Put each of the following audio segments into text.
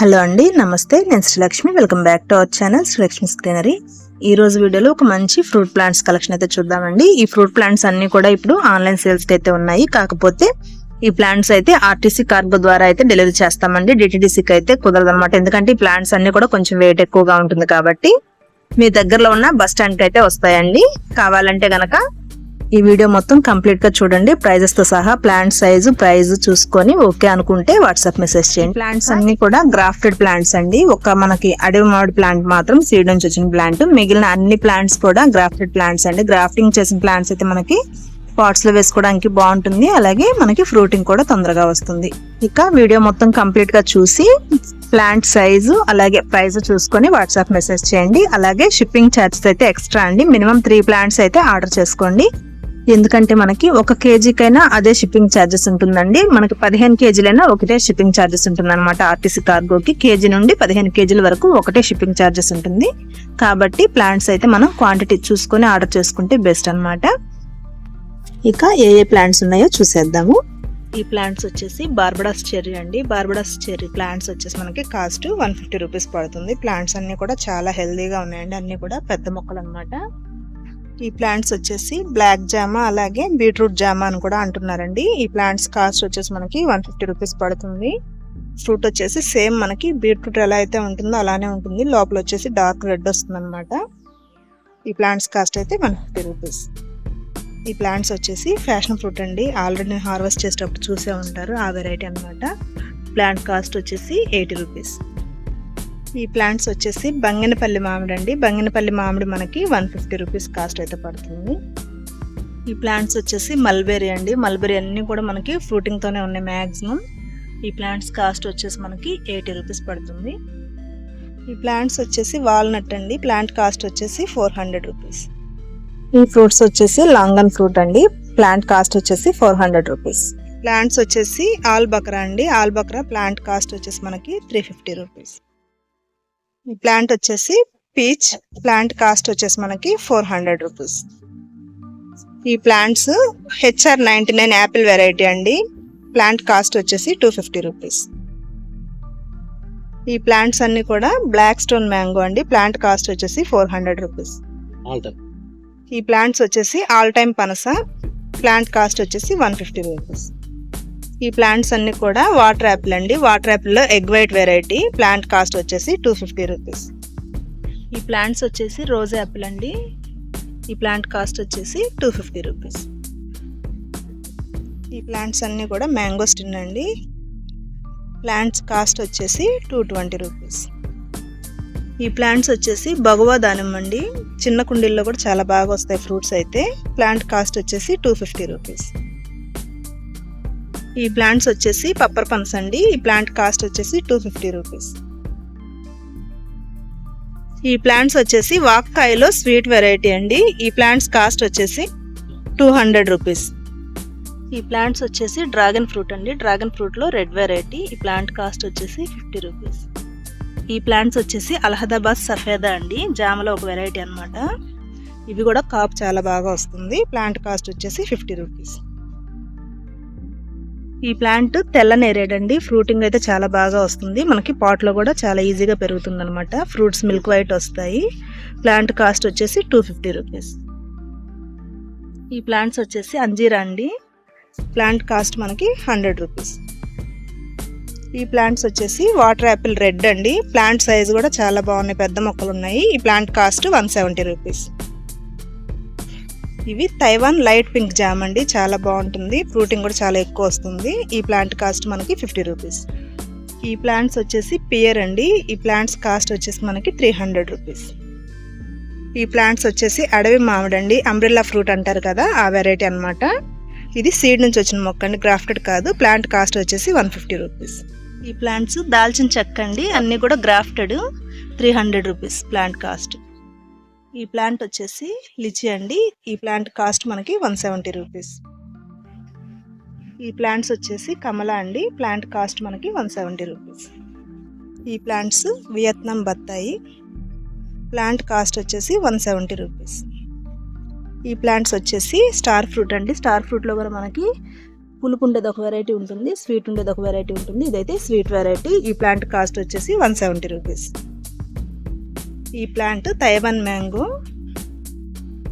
Hello అండి నమస్తే. నేను Srilakshmi. Welcome back to our channel Srilakshmi స్క్రీనరీ ఈ రోజు వీడియోలో ఒక మంచి ఫ్రూట్ ప్లాంట్స్ కలెక్షన్ అయితే చూద్దామండి. ఈ ఫ్రూట్ ప్లాంట్స్ అన్ని కూడా ఇప్పుడు ఆన్లైన్ సేల్స్ అయితే ఉన్నాయి. కాకపోతే ఈ ప్లాంట్స్ అయితే ఆర్టీసీ కార్గో ద్వారా అయితే డెలివరీ చేస్తామండి. డిటిడిసికి అయితే కుదరదు అనమాట ఎందుకంటే ఈ ప్లాంట్స్ అన్ని కూడా కొంచెం వెయిట్ ఎక్కువగా ఉంటుంది కాబట్టి మీ దగ్గరలో ఉన్న బస్ స్టాండ్కి అయితే వస్తాయండి. కావాలంటే గనక ఈ వీడియో మొత్తం కంప్లీట్గా చూడండి. ప్రైజెస్తో సహా ప్లాంట్ సైజు ప్రైజ్ చూసుకొని ఓకే అనుకుంటే వాట్సాప్ మెసేజ్ చేయండి. ప్లాంట్స్ అన్ని కూడా గ్రాఫ్టెడ్ ప్లాంట్స్ అండి. ఒక మనకి అడవి మామిడి ప్లాంట్ మాత్రం సీడ్ నుంచి వచ్చిన ప్లాంట్ మిగిలిన అన్ని ప్లాంట్స్ కూడా గ్రాఫ్టెడ్ ప్లాంట్స్ అండి. గ్రాఫ్టింగ్ చేసిన ప్లాంట్స్ అయితే మనకి పాట్స్లో వేసుకోవడానికి బాగుంటుంది. అలాగే మనకి ఫ్రూటింగ్ కూడా తొందరగా వస్తుంది. ఇక వీడియో మొత్తం కంప్లీట్గా చూసి ప్లాంట్ సైజు అలాగే ప్రైస్ చూసుకొని వాట్సాప్ మెసేజ్ చేయండి. అలాగే షిప్పింగ్ ఛార్జెస్ అయితే ఎక్స్ట్రా అండి. మినిమం త్రీ ప్లాంట్స్ అయితే ఆర్డర్ చేసుకోండి. ఎందుకంటే మనకి ఒక కేజీకైనా అదే షిప్పింగ్ ఛార్జెస్ ఉంటుందండి. మనకి పదిహేను కేజీలైనా ఒకటే షిప్పింగ్ ఛార్జెస్ ఉంటుంది అనమాట ఆర్టీసీ కార్గోకి కేజీ నుండి పదిహేను కేజీల వరకు ఒకటే షిప్పింగ్ ఛార్జెస్ ఉంటుంది. కాబట్టి ప్లాంట్స్ అయితే మనం క్వాంటిటీ చూసుకొని ఆర్డర్ చేసుకుంటే బెస్ట్ అనమాట ఇక ఏ ఏ ప్లాంట్స్ ఉన్నాయో చూసేద్దాము. ఈ ప్లాంట్స్ వచ్చేసి బార్బడాస్ చెర్రీ అండి. బార్బడాస్ చెర్రీ ప్లాంట్స్ వచ్చేసి మనకి కాస్ట్ వన్ ఫిఫ్టీ రూపీస్ పడుతుంది. ప్లాంట్స్ అన్నీ కూడా చాలా హెల్దీగా ఉన్నాయండి. అన్నీ కూడా పెద్ద మొక్కలు అనమాట ఈ ప్లాంట్స్ వచ్చేసి బ్లాక్ జామా అలాగే బీట్రూట్ జామా అని కూడా అంటున్నారండి. ఈ ప్లాంట్స్ కాస్ట్ వచ్చేసి మనకి వన్ ఫిఫ్టీ రూపీస్ పడుతుంది. ఫ్రూట్ వచ్చేసి సేమ్ మనకి బీట్రూట్ ఎలా అయితే ఉంటుందో అలానే ఉంటుంది. లోపల వచ్చేసి డార్క్ రెడ్ వస్తుంది అనమాట ఈ ప్లాంట్స్ కాస్ట్ అయితే వన్ ఫిఫ్టీ రూపీస్ ఈ ప్లాంట్స్ వచ్చేసి ఫ్యాషన్ ఫ్రూట్ అండి. ఆల్రెడీ హార్వెస్ట్ చేసేటప్పుడు చూసే ఉంటారు. ఆ వెరైటీ అనమాట ప్లాంట్ కాస్ట్ వచ్చేసి ఎయిటీ రూపీస్ ఈ ప్లాంట్స్ వచ్చేసి బంగినపల్లి మామిడి అండి. బంగినపల్లి మామిడి మనకి వన్ ఫిఫ్టీ రూపీస్ కాస్ట్ అయితే పడుతుంది. ఈ ప్లాంట్స్ వచ్చేసి మల్బెరీ అండి. మల్బెరీ అన్నీ కూడా మనకి ఫ్రూటింగ్తోనే ఉన్నాయి మ్యాక్సిమం ఈ ప్లాంట్స్ కాస్ట్ వచ్చేసి మనకి ఎయిటీ రూపీస్ పడుతుంది. ఈ ప్లాంట్స్ వచ్చేసి వాల్నట్ అండి. ప్లాంట్ కాస్ట్ వచ్చేసి ఫోర్ హండ్రెడ్ రూపీస్. ఈ ఫ్రూట్స్ వచ్చేసి లాంగన్ ఫ్రూట్ అండి. ప్లాంట్ కాస్ట్ వచ్చేసి ఫోర్ హండ్రెడ్ రూపీస్. ప్లాంట్స్ వచ్చేసి ఆల్ బక్రా అండి. ఆల్ బక్రా ప్లాంట్ కాస్ట్ వచ్చేసి మనకి త్రీ ఫిఫ్టీ రూపీస్. ప్లాంట్ వచ్చేసి పీచ్ ప్లాంట్ కాస్ట్ వచ్చేసి మనకి ఫోర్ హండ్రెడ్ రూపీస్. ఈ plants HR ninety nine apple variety అండి. ప్లాంట్ కాస్ట్ వచ్చేసి టూ ఫిఫ్టీ రూపీస్. ఈ ప్లాంట్స్ అన్ని కూడా బ్లాక్ స్టోన్ మ్యాంగో అండి. ప్లాంట్ కాస్ట్ వచ్చేసి ఫోర్ హండ్రెడ్ రూపీస్. ఈ ప్లాంట్స్ వచ్చేసి ఆల్ టైమ్ పనస. ప్లాంట్ కాస్ట్ వచ్చేసి వన్ ఫిఫ్టీ రూపీస్. ఈ ప్లాంట్స్ అన్ని కూడా వాటర్ యాపిల్ అండి. Water యాపిల్లో egg white variety. Plant cost వచ్చేసి టూ ఫిఫ్టీ రూపీస్ ఈ ప్లాంట్స్ వచ్చేసి రోజ్ యాపిల్ అండి. ఈ ప్లాంట్ కాస్ట్ వచ్చేసి టూ ఫిఫ్టీ రూపీస్ ఈ ప్లాంట్స్ అన్నీ కూడా మ్యాంగోస్ అండి. ప్లాంట్స్ కాస్ట్ వచ్చేసి టూ ట్వంటీ రూపీస్ ఈ ప్లాంట్స్ వచ్చేసి బగువా దానిమ్మ అండి. చిన్న కుండీల్లో కూడా చాలా బాగా వస్తాయి ఫ్రూట్స్ అయితే. ప్లాంట్ కాస్ట్ వచ్చేసి టూ ఫిఫ్టీ రూపీస్ ఈ ప్లాంట్స్ వచ్చేసి పప్పర్ పనస అండి. ఈ ప్లాంట్ కాస్ట్ వచ్చేసి టూ ఫిఫ్టీ రూపీస్ ఈ ప్లాంట్స్ వచ్చేసి వాక్కాయలో స్వీట్ వెరైటీ అండి. ఈ ప్లాంట్స్ కాస్ట్ వచ్చేసి టూ హండ్రెడ్ రూపీస్ ఈ ప్లాంట్స్ వచ్చేసి డ్రాగన్ ఫ్రూట్ అండి. డ్రాగన్ ఫ్రూట్లో రెడ్ వెరైటీ. ఈ ప్లాంట్ కాస్ట్ వచ్చేసి ఫిఫ్టీ రూపీస్ ఈ ప్లాంట్స్ వచ్చేసి అలహదాబాద్ సఫేదా అండి. జామలో ఒక వెరైటీ అనమాట ఇవి కూడా కాపు చాలా బాగా వస్తుంది. ప్లాంట్ కాస్ట్ వచ్చేసి ఫిఫ్టీ రూపీస్ ఈ ప్లాంట్ తెల్ల నేరేడ్ అండి ఫ్రూటింగ్ అయితే చాలా బాగా వస్తుంది. మనకి పాట్లో కూడా చాలా ఈజీగా పెరుగుతుంది అనమాట ఫ్రూట్స్ మిల్క్ వైట్ వస్తాయి. ప్లాంట్ కాస్ట్ వచ్చేసి టూ ఫిఫ్టీ రూపీస్. ఈ ప్లాంట్స్ వచ్చేసి అంజీరా అండి. ప్లాంట్ కాస్ట్ మనకి హండ్రెడ్ రూపీస్. ఈ ప్లాంట్స్ వచ్చేసి వాటర్ యాపిల్ రెడ్ అండి. ప్లాంట్ సైజ్ కూడా చాలా బాగున్నాయి. పెద్ద మొక్కలు ఉన్నాయి. ఈ plant cost one seventy rupees. ఇవి తైవాన్ లైట్ పింక్ జామ్ అండి. చాలా బాగుంటుంది. ఫ్రూటింగ్ కూడా చాలా ఎక్కువ వస్తుంది. ఈ ప్లాంట్ కాస్ట్ మనకి ఫిఫ్టీ రూపీస్ ఈ ప్లాంట్స్ వచ్చేసి పియర్ అండి. ఈ ప్లాంట్స్ కాస్ట్ వచ్చేసి మనకి త్రీ హండ్రెడ్ రూపీస్ ఈ ప్లాంట్స్ వచ్చేసి అడవి మామిడి అండి. అంబ్రెల్లా ఫ్రూట్ అంటారు కదా ఆ వెరైటీ అనమాట ఇది సీడ్ నుంచి వచ్చిన మొక్క అండి. గ్రాఫ్టెడ్ కాదు. ప్లాంట్ కాస్ట్ వచ్చేసి వన్ ఫిఫ్టీ రూపీస్ ఈ ప్లాంట్స్ దాల్చిన చెక్క అండి. అన్నీ కూడా grafted three hundred rupees plant cost ఈ ప్లాంట్ వచ్చేసి లిచి అండి. ఈ ప్లాంట్ కాస్ట్ మనకి వన్ సెవెంటీ రూపీస్. ఈ ప్లాంట్స్ వచ్చేసి కమల అండి. ప్లాంట్ కాస్ట్ మనకి వన్ సెవెంటీ రూపీస్. ఈ ప్లాంట్స్ వియత్నాం బత్తాయి. ప్లాంట్ కాస్ట్ వచ్చేసి వన్ సెవెంటీ రూపీస్. ఈ ప్లాంట్స్ వచ్చేసి స్టార్ ఫ్రూట్ అండి. స్టార్ ఫ్రూట్లో కూడా మనకి పులుపు ఉండేది ఒక వెరైటీ ఉంటుంది. స్వీట్ ఉండేది ఒక వెరైటీ ఉంటుంది. ఇదైతే స్వీట్ వెరైటీ. ఈ ప్లాంట్ కాస్ట్ వచ్చేసి వన్ సెవెంటీ రూపీస్. ఈ plant Taiwan mango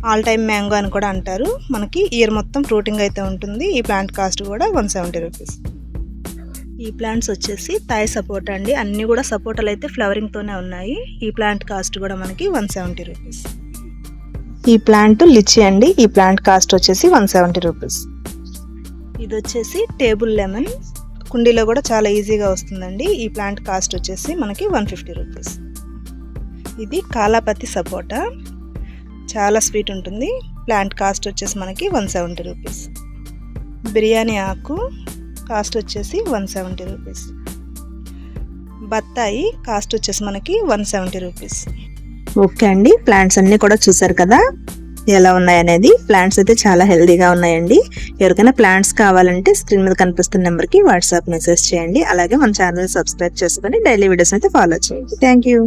all time mango అని కూడా అంటారు. మనకి ఇయర్ మొత్తం ఫ్రూటింగ్ అయితే ఉంటుంది. ఈ ప్లాంట్ కాస్ట్ కూడా వన్ సెవెంటీ రూపీస్. ఈ ప్లాంట్స్ వచ్చేసి థాయ్ సపోర్ట్ అండి. అన్నీ కూడా సపోర్టలు అయితే ఫ్లవరింగ్తోనే ఉన్నాయి. ఈ ప్లాంట్ కాస్ట్ కూడా మనకి వన్ సెవెంటీ రూపీస్. ఈ ప్లాంట్ లిచి అండి. ఈ ప్లాంట్ కాస్ట్ వచ్చేసి వన్ సెవెంటీ రూపీస్. ఇది వచ్చేసి టేబుల్ లెమన్. కుండీలో కూడా చాలా ఈజీగా వస్తుందండి. ఈ ప్లాంట్ కాస్ట్ వచ్చేసి మనకి వన్ ఫిఫ్టీ రూపీస్. ఇది కాలాపతి సపోటా. చాలా స్వీట్ ఉంటుంది. ప్లాంట్ కాస్ట్ వచ్చేసి మనకి వన్ సెవెంటీ రూపీస్. బిర్యానీ ఆకు కాస్ట్ వచ్చేసి వన్ సెవెంటీ రూపీస్. బత్తాయి కాస్ట్ వచ్చేసి మనకి వన్ సెవెంటీ రూపీస్. ఓకే అండి. ప్లాంట్స్ అన్నీ కూడా చూసారు కదా? ఎలా ఉన్నాయనేది ప్లాంట్స్ అయితే చాలా హెల్దీగా ఉన్నాయండి. ఎవరికైనా ప్లాంట్స్ కావాలంటే స్క్రీన్ మీద కనిపిస్తున్న నెంబర్కి వాట్సాప్ మెసేజ్ చేయండి. అలాగే మన ఛానల్ సబ్స్క్రైబ్ చేసుకొని డైలీ వీడియోస్ అయితే ఫాలో చేయండి. Thank you.